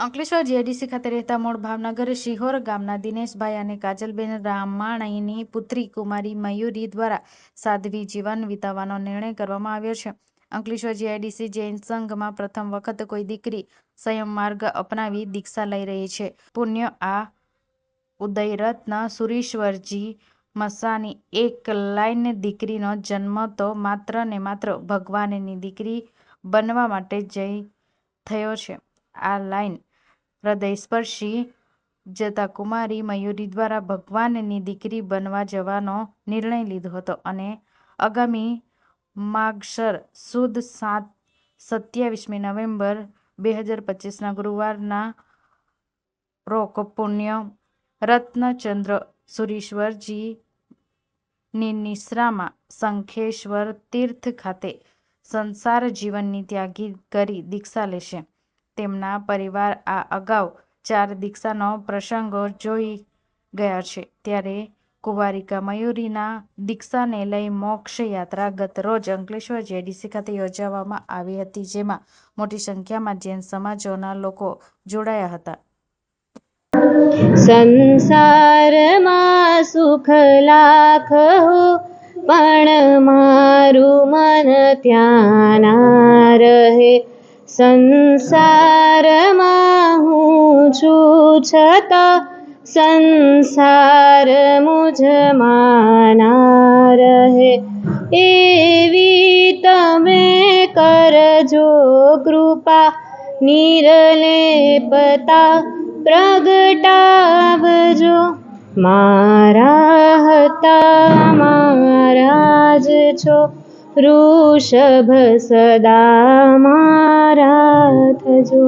Ankleshwar GIDC ખાતે રહેતા મૂળ ભાવનગર શિહોર ગામના દિનેશભાઈ અને કાજલબેન રામાણીની પુત્રી કુમારી મયુરી દ્વારા સાધ્વી જીવન વિતાવવાનો નિર્ણય કરવામાં આવ્યો છે. અંકલેશ્વર જીઆઈડીસી જૈન સંઘમાં પ્રથમ વખત કોઈ દીકરી સંયમ માર્ગ અપનાવી દીક્ષા લઈ રહી છે. પુણ્ય આ ઉદયરત્ન સુરેશ્વરજી મસાની એક લાઈન દીકરીનો જન્મ તો માત્ર ને માત્ર ભગવાનની દીકરી બનવા માટે જઈ થયો છે. આ લાઈન હૃદયસ્પર્શી જતા કુમારી મયુરી દ્વારા ભગવાનની દીકરી બનવા જવાનો નિર્ણય લીધો હતો અને આગામી માગશર સુદ સાત સત્યાવીસમી નવેમ્બર બે હજાર પચીસના ગુરુવારના રોક પુણ્ય રત્નચંદ્ર સુરીશ્વરજી ની નિશ્રામાં શંખેશ્વર તીર્થ ખાતે સંસાર જીવનની ત્યાગી કરી દીક્ષા લેશે. તેમના પરિવાર આ અગાઉ ચાર દીક્ષાનો પ્રસંગ જોઈ ગયા છે. ત્યારે કુંવારિકા મયુરીના દીક્ષાને લઈ મોક્ષ યાત્રા ગત રોજ અંકલેશ્વર જેડીસી ખાતે યોજવામાં આવી હતી, જેમાં મોટી સંખ્યામાં જૈન સમાજોના લોકો જોડાયા હતા. સંસારમાં સુખ લાખ હો, પણ મારું મન ત્યાં ના રહે. સંસારમાં હું છું છતાં સંસાર મુझમાં ના રહે એવી તમે કરજો કૃપા નિરલેપતા પ્રગટાવજો મારા હતા મારા જ છો વૃષભ સદા મારા થજો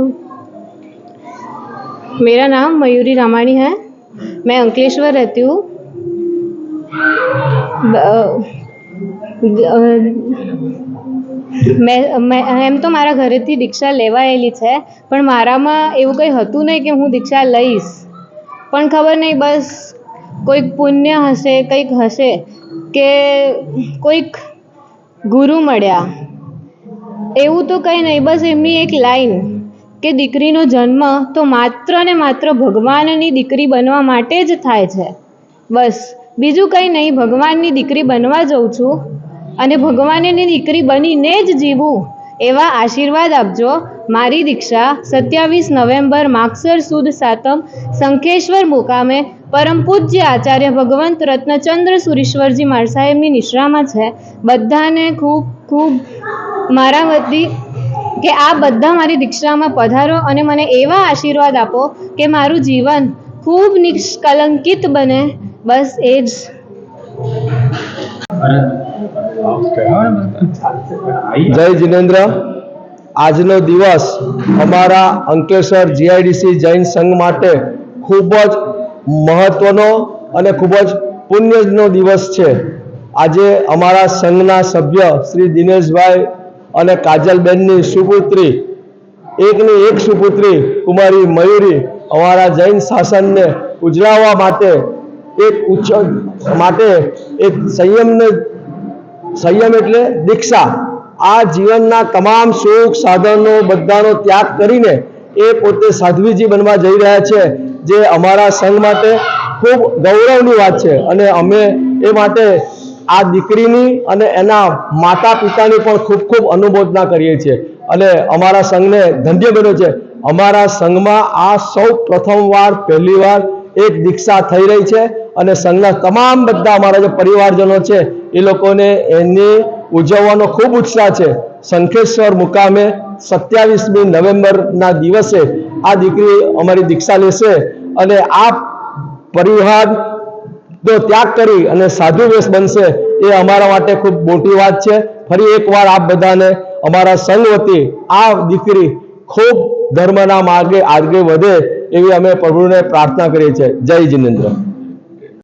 मेरा नाम मयूरी रामाणी है मैं अंकलेश्वर रहती हूँ ब- અ, મેં મેં એમ તો મારા ઘરેથી દીક્ષા લેવાયેલી છે પણ મારામાં એવું કંઈ હતું નહીં કે હું દીક્ષા લઈશ પણ ખબર નહીં બસ કોઈક પુણ્ય હશે કંઈક હશે કે કોઈક ગુરુ મળ્યા. એવું તો કંઈ નહીં, બસ એમની એક લાઈન કે દીકરીનો જન્મ તો માત્ર ને માત્ર ભગવાનની દીકરી બનવા માટે જ થાય છે. બસ, બીજું કંઈ નહીં, ભગવાનની દીકરી બનવા જઉં છું અને ભગવાનની દીકરી બનીને જ જીવું. એવા આશીર્વાદ આપજો. મારી દીક્ષા સત્યાવીસ નવેમ્બર માગસર સુદ સાતમ શંખેશ્વર મુકામે પરમ પૂજ્ય આચાર્ય ભગવંત રત્નચંદ્ર સુરીશ્વરજી માર સાહેબની નિશ્રામાં છે. બધાને ખૂબ ખૂબ મારા વતી કે આ બધા મારી દીક્ષામાં પધારો અને મને એવા આશીર્વાદ આપો કે મારું જીવન ખૂબ નિષ્કલંકિત બને. બસ એ જ. જય જિનેન્દ્ર. આજનો દિવસ અમારા અંકલેશ્વર જીઆઈડીસી જૈન સંઘ માટે ખૂબ જ મહત્વનો અને ખૂબ જ પુણ્યનો દિવસ છે. આજે અમારા સંઘના સભ્ય શ્રી દિનેશભાઈ અને કાજલબેનની સુપુત્રી, એકની એક સુપુત્રી કુમારી મયુરી અમારા જૈન શાસનને ઉજળાવવા માટે એક ઉચ્ચ, માટે એક સંયમને સંયમ એટલે દીક્ષા. આ જીવનના તમામ સુખ સાધનો બધાનો ત્યાગ કરીને એ પોતે સાધ્વીજી બનવા જઈ રહ્યા છે, જે અમારા સંઘ માટે ખૂબ ગૌરવની વાત છે. અને અમે એ માટે આ દીકરીની અને એના માતા પિતાની પણ ખૂબ ખૂબ અનુમોદના કરીએ છીએ. અને અમારા સંઘને ધન્ય બન્યો છે. અમારા સંઘમાં આ સૌ પ્રથમવાર, પહેલીવાર એક દીક્ષા થઈ રહી છે. અને સંઘના તમામ બધા અમારા જે પરિવારજનો છે એ લોકોને એની ઉજવવાનો ખૂબ ઉત્સાહ છે. શંખેશ્વર મુકામે સત્યાવીસમી નવેમ્બરના દિવસે આ દીકરી અમારી દીક્ષા લેશે અને આ પરિવાર જો ત્યાગ કરી અને સાધુ વેશ બનશે એ અમારા માટે ખૂબ મોટી વાત છે. ફરી એકવાર આપ બધાને અમારા સંઘ વતી આ દીકરી ખૂબ ધર્મના માર્ગે આગળ વધે એવી અમે પ્રભુને પ્રાર્થના કરીએ છીએ. જય જિનેન્દ્ર.